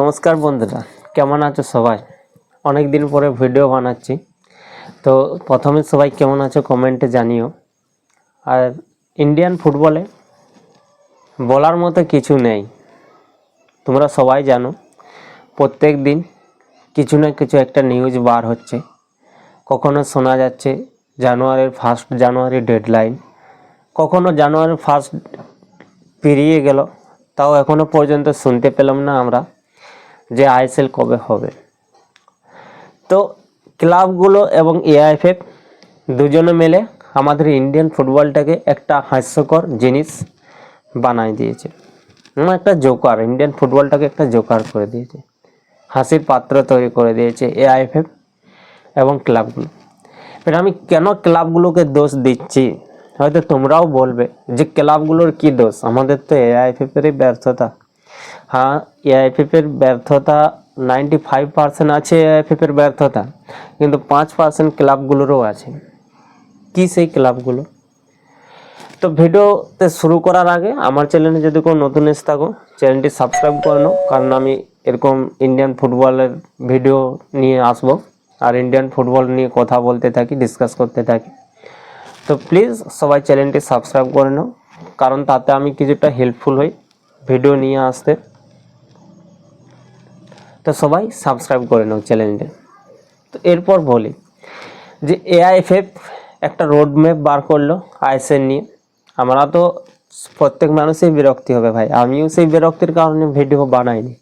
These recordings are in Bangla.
নমস্কার বন্ধুরা, কেমন আছো সবাই? অনেক দিন পরে ভিডিও বানাচ্ছি। তো প্রথমে সবাই কেমন আছো কমেন্টে জানিও। আর ইন্ডিয়ান ফুটবলে বলার মতো কিছু নেই। তোমরা সবাই জানো, প্রত্যেক দিন কিছু না কিছু একটা নিউজ বার হচ্ছে। কখনো শোনা যাচ্ছে জানুয়ারির ফার্স্ট জানুয়ারি ডেডলাইন কখনো জানুয়ারির ফার্স্ট পেরিয়ে গেল, তাও এখনও পর্যন্ত শুনতে পেলাম না আমরা। যে আইএসএল কবে হবে। তো ক্লাবগুলো এবং এআইএফএফ দুজনে মিলে আমাদের ইন্ডিয়ান ফুটবলটাকে একটা হাস্যকর জিনিস বানাই দিয়েছে। একটা জোকার ইন্ডিয়ান ফুটবলটাকে একটা জোকার করে দিয়েছে। হাসির পাত্র তৈরি করে দিয়েছে এআইএফএফ এবং ক্লাবগুলো। এবার আমি কেন ক্লাবগুলোকে দোষ দিচ্ছি? হয়তো তোমরাও বলবে যে ক্লাবগুলোর কি দোষ? আমাদের তো এআইএফএফ এরই ব্যর্থতা। হ্যাঁ এআইএফএফ এর ব্যর্থতা নাইনটি ফাইভ পার্সেন্ট আছে এআইএফএফ এর ব্যর্থতা, কিন্তু পাঁচ পার্সেন্ট ক্লাবগুলোরও আছে। কি সেই ক্লাবগুলো? তো ভিডিওতে শুরু করার আগে আমার চ্যানেলে যদি কোনো নতুন এসে থাকো, চ্যানেলটি সাবস্ক্রাইব করে নাও, কারণ আমি এরকম ইন্ডিয়ান ফুটবলের ভিডিও নিয়ে আসব, আর ইন্ডিয়ান ফুটবল নিয়ে কথা বলতে থাকি ডিসকাস করতে থাকি। তো প্লিজ সবাই চ্যানেলটি সাবস্ক্রাইব করে নাও, কারণ তাতে আমি কিছুটা হেল্পফুল হই। ভিডিও নিয়ে আসতে। তো সবাই সাবস্ক্রাইব করে নাও চ্যানেলটি তো এরপর বলি যে এআইএফএফ একটা রোড ম্যাপ বার করল আইএসএন নিয়ে। আমরা তো প্রত্যেক মানুষই বিরক্তি হবে ভাই। আমিও সেই বিরক্তির কারণে ভিডিও বানাইনি।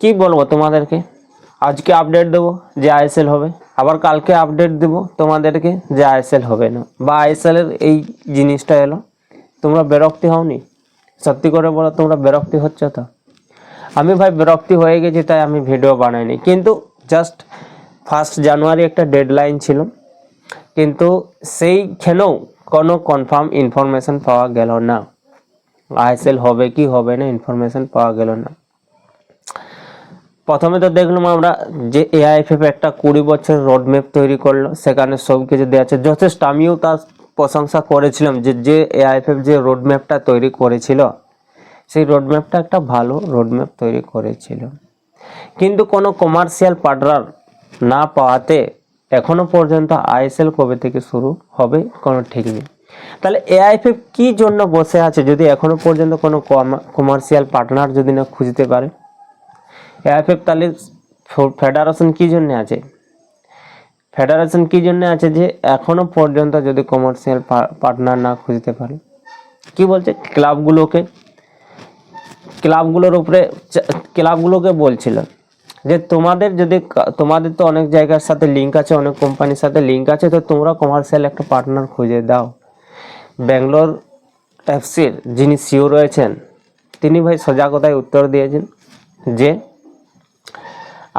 কি বলব তোমাদেরকে? আজকে আপডেট দেবো যে আইএসএল হবে। আবার কালকে আপডেট দেবো তোমাদেরকে যে আইএসএল হবে না। বা আইএসএল এর এই জিনিসটা এলো। তোমরা বিরক্তি হওনি? সত্যি করে বলো, তোমরা বিরক্তি হচ্ছে তো? আমি ভাই বিরক্তি হয়ে গেছি, তাই আমি ভিডিও বানাইনি। কিন্তু জাস্ট ফার্স্ট জানুয়ারি একটা ডেডলাইন ছিল। কিন্তু সেইখানেও কোনো কনফার্ম ইনফরমেশন পাওয়া গেল না। আইএসএল হবে কি হবে না ইনফরমেশন পাওয়া গেল না। প্রথমে তো দেখলাম আমরা যে এআইএফএফ একটা কুড়ি বছর রোড ম্যাপ তৈরি করল, সেখানে সব কিছু দেওয়া আছে। যথেষ্ট, আমিও তার প্রশংসা করেছিলাম যে যে এআইএফএফ যে রোড ম্যাপটা তৈরি করেছিল, সেই রোড ম্যাপটা একটা ভালো রোড ম্যাপ তৈরি করেছিল। কিন্তু কোনো কমার্শিয়াল পার্টনার না পাওয়াতে এখনও পর্যন্ত আইএসএল কবে থেকে শুরু হবে কোনো ঠিক নেই। তাহলে এআইএফএফ কি জন্য বসে আছে যদি এখনও পর্যন্ত কোনো কমার্শিয়াল পার্টনার যদি না খুঁজতে পারে? এআইএফএফ তাহলে ফেডারেশন কি জন্য আছে? ফেডারেশন কি জন্য আছে যে এখনও পর্যন্ত যদি কমার্শিয়াল পার্টনার না খুঁজতে পারে? কি বলছে? ক্লাবগুলোকে, ক্লাবগুলোর উপরে ক্লাবগুলোকে বলছিল যে তোমাদের যদি তোমাদের তো অনেক জায়গার সাথে লিঙ্ক আছে, অনেক কোম্পানির সাথে লিঙ্ক আছে, তো তোমরা কমার্শিয়াল একটা পার্টনার খুঁজে দাও। ব্যাঙ্গালোর এফসির যিনি সিও রয়েছেন, তিনি ভাই সজাগতায় উত্তর দিয়েছেন যে,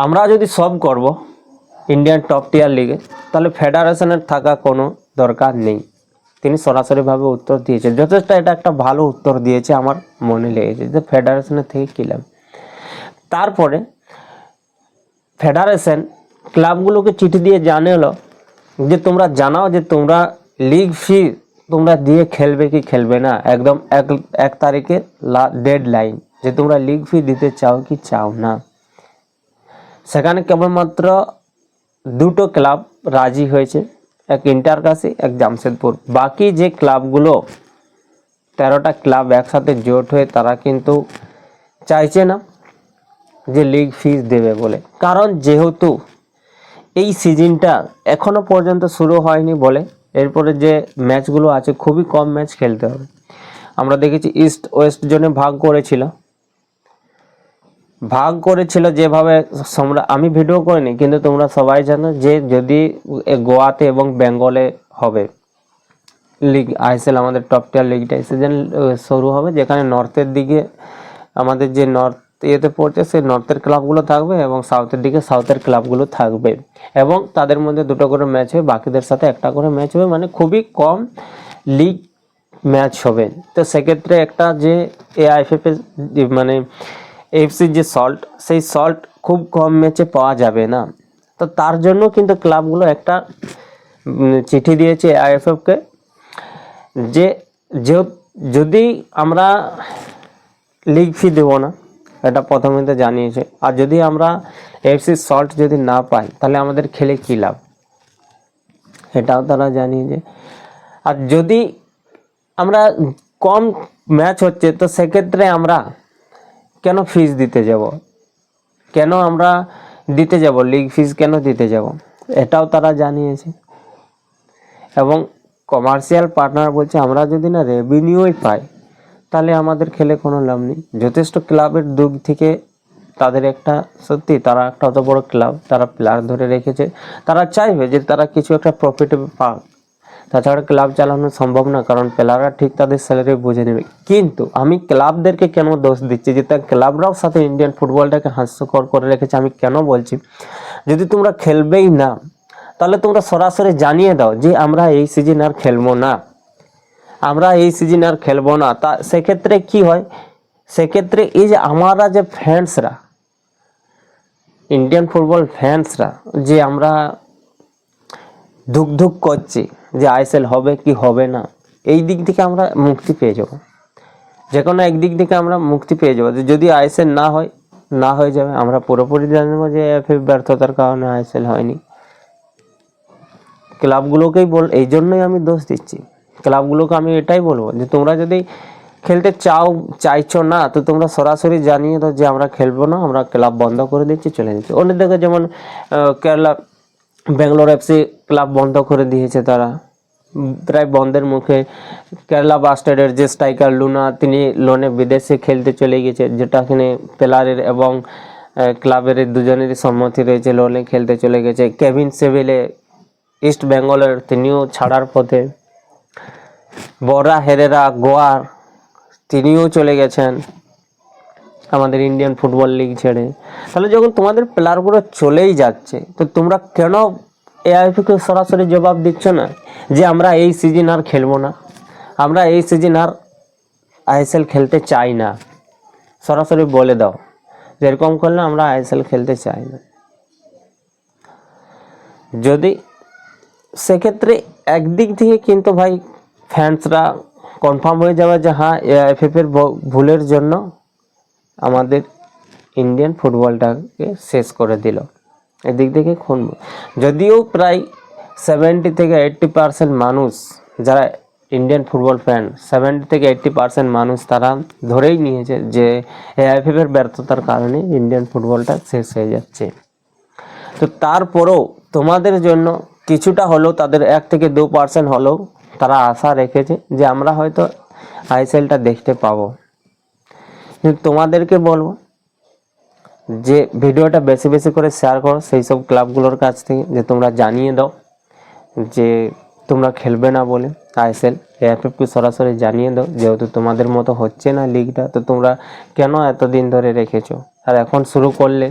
আমরা যদি সব করব ইন্ডিয়ান টপ টিয়ার লিগে তাহলে ফেডারেশনের থাকা কোনো দরকার নেই। তিনি সরাসরিভাবে উত্তর দিয়েছে যথেষ্ট এটা একটা ভালো উত্তর দিয়েছে আমার মনে লেগেছে যে ফেডারেশনের থেকে কিলাম তারপরে ফেডারেশন ক্লাবগুলোকে চিঠি দিয়ে জানালো যে, তোমরা জানাও যে, তোমরা লিগ ফি তোমরা দিয়ে খেলবে কি খেলবে না? একদম এক এক তারিখে লা ডেড লাইন যে, তোমরা লিগ ফি দিতে চাও কি চাও না? সেখানে কেবলমাত্র দুটো ক্লাব রাজি হয়েছে, এক ইন্টারকাশি এক জামশেদপুর। বাকি যে ক্লাবগুলো তেরোটা ক্লাব একসাথে জোট হয়ে তারা কিন্তু চাইছে না যে লিগ ফিজ দেবে বলে। কারণ যেহেতু এই সিজনটা এখনও পর্যন্ত শুরু হয়নি বলে, এরপরে যে ম্যাচগুলো আছে, খুবই কম ম্যাচ খেলতে হবে। আমরা দেখেছি ইস্ট ওয়েস্ট জোনে ভাগ করেছিল। ভাগ করেছিল যেভাবে তোমরা আমি ভিডিও করিনি, কিন্তু তোমরা সবাই জানো যে যদি গোয়াতে এবং বেঙ্গলে হবে, লিগ আইএসএল আমাদের টপ টিয়ার লিগটা এই সিজন শুরু হবে, যেখানে নর্থের দিকে আমাদের যে নর্থ ইয়েতে পড়ছে, সেই নর্থের ক্লাবগুলো থাকবে এবং সাউথের দিকে সাউথের ক্লাবগুলো থাকবে। এবং তাদের মধ্যে দুটো করে ম্যাচ হবে, বাকিদের সাথে একটা করে ম্যাচ হবে মানে খুবই কম লিগ ম্যাচ হবে। তো সেক্ষেত্রে একটা যে এআইএফএফ মানে এফসির যে সল্ট সেই সল্ট খুব কম ম্যাচে পাওয়া যাবে না। তো তার জন্য কিন্তু ক্লাবগুলো একটা চিঠি দিয়েছে আইএফএফকে যে- যদি আমরা লিগ ফি দেবো না, এটা প্রথমে তো জানিয়েছে। আর যদি আমরা এফসি সল্ট যদি না পাই, তাহলে আমাদের খেলে কী লাভ? এটাও তারা জানিয়েছে। আর যদি আমরা কম ম্যাচ হচ্ছে, তো সেক্ষেত্রে আমরা কেন ফিজ দিতে যাব? কেন আমরা দিতে যাব? লিগ ফিজ কেন দিতে যাব? এটাও তারা জানিয়েছে। এবং কমার্শিয়াল পার্টনার বলছে, আমরা যদি না রেভিনিউই পাই, তাহলে আমাদের খেলে কোনো লাভ নেই। যথেষ্ট ক্লাবের দিক থেকে তাদের একটা, সত্যি তারা একটা অত বড় ক্লাব, তারা প্লেয়ার ধরে রেখেছে। তারা চাইবে যে তারা কিছু একটা প্রফিট পাক। তাছাড়া ক্লাব চালানো সম্ভব না, কারণ প্লেয়াররা ঠিক তাদের স্যালারি বুঝে নেবে। কিন্তু আমি ক্লাবদেরকে কেন দোষ দিচ্ছি যে তার ক্লাবরাও সাথে ইন্ডিয়ান ফুটবলটাকে হাস্যকর করে রেখেছে, আমি কেন বলছি? যদি তোমরা খেলবেই না, তাহলে তোমরা সরাসরি জানিয়ে দাও যে আমরা এই সিজন আর খেলব না। আমরা এই সিজন আর খেলব না। তা সেক্ষেত্রে কি হয়? সেক্ষেত্রে এই যে আমরা যে ফ্যান্সরা ইন্ডিয়ান ফুটবল ফ্যান্সরা যে আমরা ধুক ধুক করছি যে আইএসএল হবে কি হবে না, এই দিক থেকে আমরা মুক্তি পেয়ে যাব। যে কোনো একদিক থেকে আমরা মুক্তি পেয়ে যাব। যদি আইএসএল না হয়, না হয়ে যাবে, আমরা পুরোপুরি জানব যে এফএ ব্যর্থতার কারণে আইএসএল হয়নি। ক্লাবগুলোকেই বল, এই জন্যই আমি দোষ দিচ্ছি। ক্লাবগুলোকে আমি এটাই বলব যে তোমরা যদি খেলতে চাও, চাইছো না, তো তোমরা সরাসরি জানিয়ে দাও যে আমরা খেলব না, আমরা ক্লাব বন্ধ করে দিচ্ছি, চলে যাচ্ছি। অন্যদিকে যেমন কেরালা ব্যাঙ্গালোর এফসি ক্লাব বন্ধ করে দিয়েছে তারা। প্রায় বন্ধের মুখে কেরালা বাস্টার্ডের যে স্ট্রাইকার লুনা, তিনি লোনে বিদেশে খেলতে চলে গেছে যেটা এখানে প্লেয়ারের এবং ক্লাবের দুজনেরই সম্মতি রয়েছে লোনে খেলতে চলে গেছে। কেভিন সেভিলে ইস্ট বেঙ্গলের, তিনিও ছাড়ার পথে। বরা হেরেরা গোয়ার, তিনিও চলে গেছেন। আমাদের ইন্ডিয়ান ফুটবল লিগ ছেড়ে। তাহলে যখন তোমাদের প্লেয়ারগুলো চলেই যাচ্ছে, তো তোমরা কেন এআইপিকে সরাসরি জবাব দিচ্ছ না? যে আমরা এই সিজন আর খেলব না। আমরা এই সিজন আর আইএসএল খেলতে চাই না। সরাসরি বলে দাও যেরকম করলে আমরা আইএসএল খেলতে চাই না। যদি সেক্ষেত্রে একদিক থেকে কিন্তু ভাই ফ্যান্সরা কনফার্ম হয়ে যাবে যে হ্যাঁ এআইএফএফের ভুলের জন্য আমাদের ইন্ডিয়ান ফুটবলটাকে শেষ করে দিল। এদিক থেকে খুন। যদিও প্রায় সেভেন্টি থেকে এইট্টি পার্সেন্ট মানুষ যারা ইন্ডিয়ান ফুটবল ফ্যান সেভেন্টি থেকে এইট্টি পার্সেন্ট মানুষ তারা ধরেই নিয়েছে যে এআইএফএফ এর ব্যর্থতার কারণে ইন্ডিয়ান ফুটবলটা শেষ হয়ে যাচ্ছে। তো তারপরেও তোমাদের জন্য কিছুটা হলেও তাদের এক থেকে দু পার্সেন্ট হলেও তারা আশা রেখেছে যে আমরা হয়তো আইএসএলটা দেখতে পাবো। তোমাদেরকে বলব যে ভিডিওটা বেশি বেশি করে শেয়ার করো সেই সব ক্লাবগুলোর কাছ থেকে, যে তোমরা জানিয়ে দাও যে তোমরা খেলবে না বলে আইএসএল এএফএফকে সরাসরি জানিয়ে দাও। যেহেতু তোমাদের মতো হচ্ছে না লিগটা তো তোমরা কেন এতদিন ধরে রেখেছো? আর এখন শুরু করলে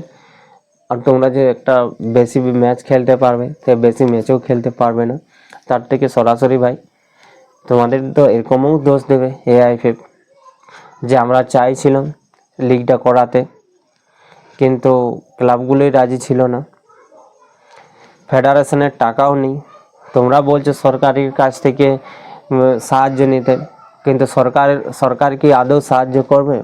আর তোমরা যে একটা বেশি ম্যাচ খেলতে পারবে সে বেশি ম্যাচেও খেলতে পারবে না, তার থেকে সরাসরি ভাই তোমাদের তো এরকমও দোষ দেবে এআইএফএফ যে আমরা চাইছিলাম লিগটা করাতে, কিন্তু ক্লাবগুলোই রাজি ছিল না। ফেডারেশনের টাকাও নেই। তোমরা বলছো সরকারের কাছ থেকে সাহায্য নিতে, কিন্তু সরকার সরকার কি আদৌ সাহায্য করবে?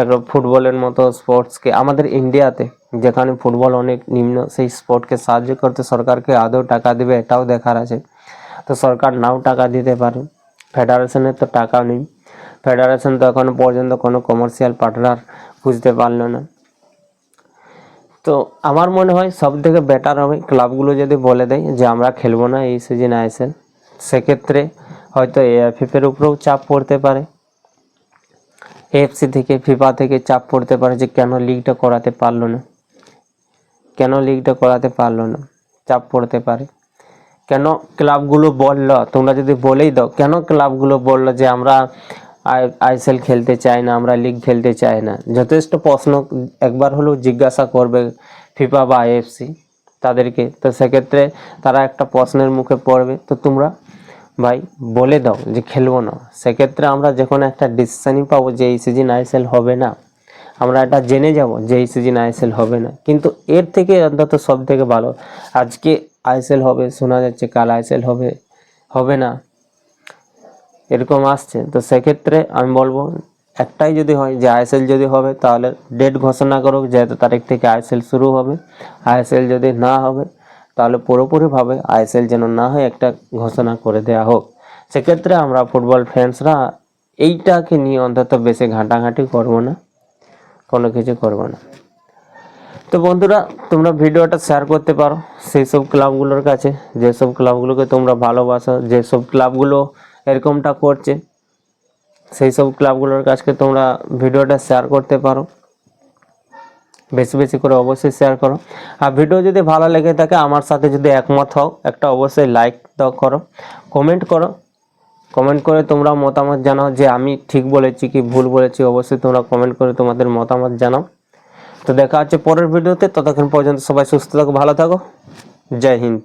একটা ফুটবলের মতো স্পোর্টসকে আমাদের ইন্ডিয়াতে যেখানে ফুটবল অনেক নিম্ন, সেই স্পোর্টকে সাহায্য করতে সরকারকে আদৌ টাকা দেবে, এটাও দেখার আছে। তো সরকার নাও টাকা দিতে পারে। ফেডারেশনের তো টাকা নেই। ফেডারেশন তো এখনও পর্যন্ত কোনো কমার্শিয়াল পার্টনার খুঁজতে পারল না। তো আমার মনে হয় সব থেকে বেটার হবে ক্লাবগুলো যদি বলে দেয় যে আমরা খেলব না এই সিজন আইএসএল সেক্ষেত্রে হয়তো এএফএফ এর উপরেও চাপ পড়তে পারে। এএফসি থেকে ফিফা থেকে চাপ পড়তে পারে যে কেন লিগটা করাতে পারল না। কেন লিগটা করাতে পারল না? চাপ পড়তে পারে। কেন ক্লাবগুলো বলল? তোমরা যদি বলেই দাও, কেন ক্লাবগুলো বলল যে আমরা আইএসএল খেলতে চাই না, আমরা লিগ খেলতে চাই না। যথেষ্ট প্রশ্ন একবার হলেও জিজ্ঞাসা করবে ফিফা বা আইএফসি তাদেরকে। তো সেক্ষেত্রে তারা একটা প্রশ্নের মুখে পড়বে। তো তোমরা ভাই বলে দাও যে খেলব না। সেক্ষেত্রে আমরা যখন একটা ডিসিশনই পাবো যে এই সিজন আইএসএল হবে না, আমরা এটা জেনে যাব যে এই সিজন আইএসএল হবে না। কিন্তু এর থেকে অন্তত সব থেকে ভালো, আজকে আইএসএল হবে, শোনা যাচ্ছে কাল আইএসএল হবে হবে না। এরকম আসছে। তো সেক্ষেত্রে আমি বলব, একটাই যদি হয় যে আইএসএল যদি হবে, তাহলে ডেট ঘোষণা করুক যে এত তারিখ থেকে আইএসএল শুরু হবে। আইএসএল যদি না হবে, তাহলে পুরোপুরিভাবে আইএসএল যেন না হয় একটা ঘোষণা করে দেওয়া হোক। সেক্ষেত্রে আমরা ফুটবল ফ্যান্সরা এইটাকে নিয়ে অন্তত বেশি ঘাঁটাঘাঁটি করব না, কোনো কিছু করব না। তো বন্ধুরা, তোমরা ভিডিওটা শেয়ার করতে পারো। সেই সব ক্লাবগুলোর কাছে, যেসব ক্লাবগুলোকে তোমরা ভালোবাসো, যেসব ক্লাবগুলো এরকমটা করছে। সেই সব ক্লাবগুলোর কাছকে তোমরা ভিডিওটা শেয়ার করতে পারো। বেশি বেশি করে অবশ্যই শেয়ার করো। আর ভিডিও যদি ভালো লেগে থাকে, আমার সাথে যদি একমত হও, একটা অবশ্যই লাইক দাও করো। কমেন্ট করো। কমেন্ট করে তোমরা মতামত জানাও যে আমি ঠিক বলেছি কি ভুল বলেছি, অবশ্যই তোমরা কমেন্ট করে তোমাদের মতামত জানাও। তো দেখা হচ্ছে পরের ভিডিওতে, ততক্ষণ পর্যন্ত সবাই সুস্থ থাকো, ভালো থাকো। জয় হিন্দ।